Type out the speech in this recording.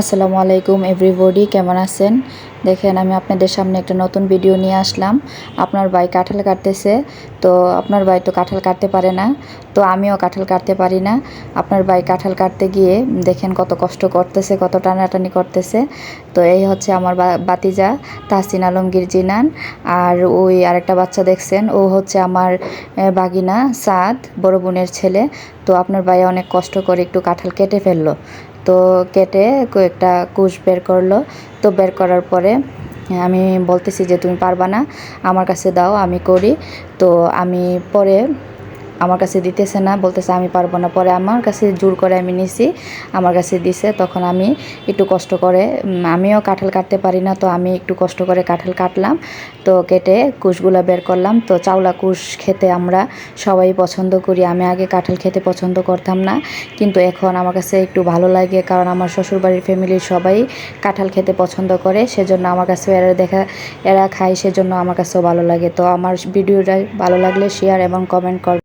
আসসালামু আলাইকুম এভরিবডি, কেমন আছেন? দেখেন, আমি আপনাদের সামনে একটা নতুন ভিডিও নিয়ে আসলাম। আপনার ভাই কাঁঠাল কাটতেছে, তো আপনার ভাই তো কাঁঠাল কাটতে পারে না, তো আমিও কাঁঠাল কাটতে পারি না। আপনার ভাই কাঁঠাল কাটতে গিয়ে দেখেন কত কষ্ট করতেছে, কত টানাটানি করতেছে। তো এই হচ্ছে আমার বাতিজা, তাহসিন আলমগীর জিনান। আর ওই আরেকটা বাচ্চা দেখছেন, ও হচ্ছে আমার বাগিনা, সাদ, বড় বোনের ছেলে। তো আপনার ভাই অনেক কষ্ট করে একটু কাঁঠাল কেটে ফেলল। তো কেটে কয়েকটা কুশ বের করল। তো বের করার পরে আমি বলতেছি যে, তুমি পারবা না, আমার কাছে দাও, আমি করি। তো আমি পরে আমার কাছে দিতেছে না, বলতেছে আমি পারব না। পরে আমার কাছে জোর করে আমি নিছি, আমার কাছে দিছে, তখন আমি একটু কষ্ট করে আমিও কাঁঠাল কাটতে পারি না, তো আমি একটু কষ্ট করে কাঁঠাল কাটলাম। তো কেটে কুশগুলো বের করলাম, তো চাউলা কুশ খেতে আমরা সবাই পছন্দ করি। আমি আগে কাঁঠাল খেতে পছন্দ করতাম না, কিন্তু এখন আমার কাছে একটু ভালো লাগে, কারণ আমার শ্বশুরবাড়ির ফ্যামিলির সবাই কাঁঠাল খেতে পছন্দ করে, সেজন্য আমার কাছে এরা দেখা, এরা খায়, সেজন্য আমার কাছেও ভালো লাগে। তো আমার ভিডিওটা ভালো লাগলে শেয়ার এবং কমেন্ট কর